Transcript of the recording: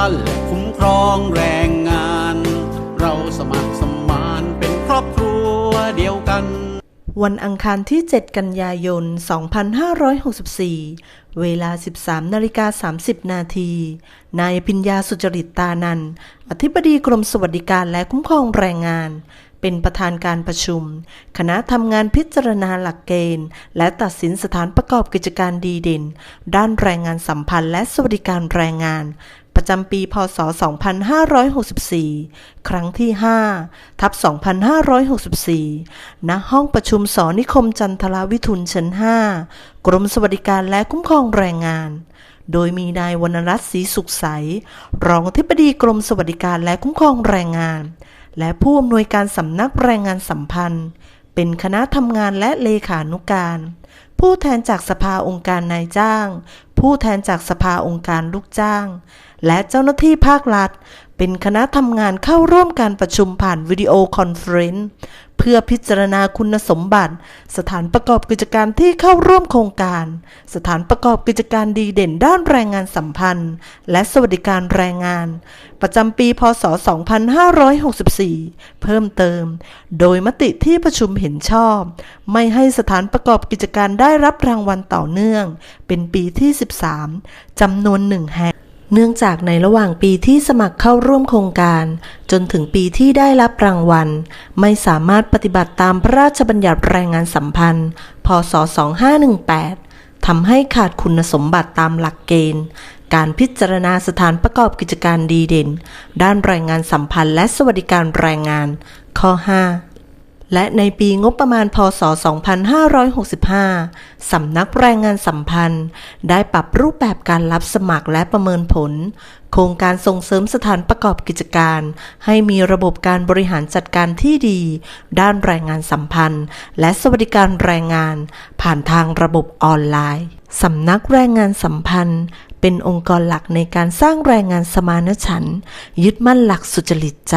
านและคุ้มครองแรงงาน เราสมัครสมานเป็นครอบครัวเดียวกัน วันอังคารที่ 7 กันยายน 2564 เวลา 13นาฬิกา30 นาที นายพิญญาสุจริตตานัน อธิบดีกรมสวัสดิการและคุ้มครองแรงงาน เป็นประธานการประชุม คณะทำงานพิจารณาหลักเกณฑ์ และตัดสินสถานประกอบกิจการดีเด่น ด้านแรงงานสัมพันธ์และสวัสดิการแรงงาน ประจำปี พศ 2564 ครั้งที่ 5 ทับ 2564 ณ ห้องประชุมสอนิคมจันทรวิทุนชั้น 5 กรมสวัสดิการและคุ้มครองแรงงานโดยมีนายวรรณรัตน์ศรีสุขใส รองอธิบดีกรมสวัสดิการและคุ้มครองแรงงาน และผู้อำนวยการสำนักแรงงานสัมพันธ์ เป็นคณะทำงานและเลขานุการ ผู้แทนจากสภาองค์การนายจ้าง ผู้แทนจากสภาองค์การลูกจ้าง และเจ้าหน้าที่ภาครัฐ เป็นคณะทำงานเข้าร่วมการประชุมผ่านวิดีโอคอนเฟรนซ์ เพื่อพิจารณาคุณสมบัติ สถานประกอบกิจการที่เข้าร่วมโครงการ สถานประกอบกิจการดีเด่นด้านแรงงานสัมพันธ์ และสวัสดิการแรงงาน ประจำปี พศ 2564 เพิ่มเติม โดยมติที่ประชุมเห็นชอบ ไม่ให้สถานประกอบกิจการได้รับรางวัลต่อเนื่อง เป็นปีที่ 13จำนวนหนึ่งแห่ง เนื่องจากในระหว่างปีที่สมัครเข้าร่วมโครงการ จนถึงปีที่ได้รับรางวัล ไม่สามารถปฏิบัติตามพระราชบัญญัติแรงงานสัมพันธ์ พศ 2518 ทำให้ขาดคุณสมบัติตามหลักเกณฑ์ การพิจารณาสถานประกอบกิจการดีเด่น ด้านแรงงานสัมพันธ์และสวัสดิการแรงงาน ข้อ 5 และในปีงบประมาณพศ 2565 สำนักแรงงานสัมพันธ์ ได้ปรับรูปแบบการรับสมัครและประเมินผล โครงการส่งเสริมสถานประกอบกิจการ ให้มีระบบการบริหารจัดการที่ดี ด้านแรงงานสัมพันธ์ และสวัสดิการแรงงาน ผ่านทางระบบออนไลน์ สำนักแรงงานสัมพันธ์เป็นองค์กรหลักในการสร้างแรงงานสมานฉันท์ยึดมั่นหลักสุจริตใจ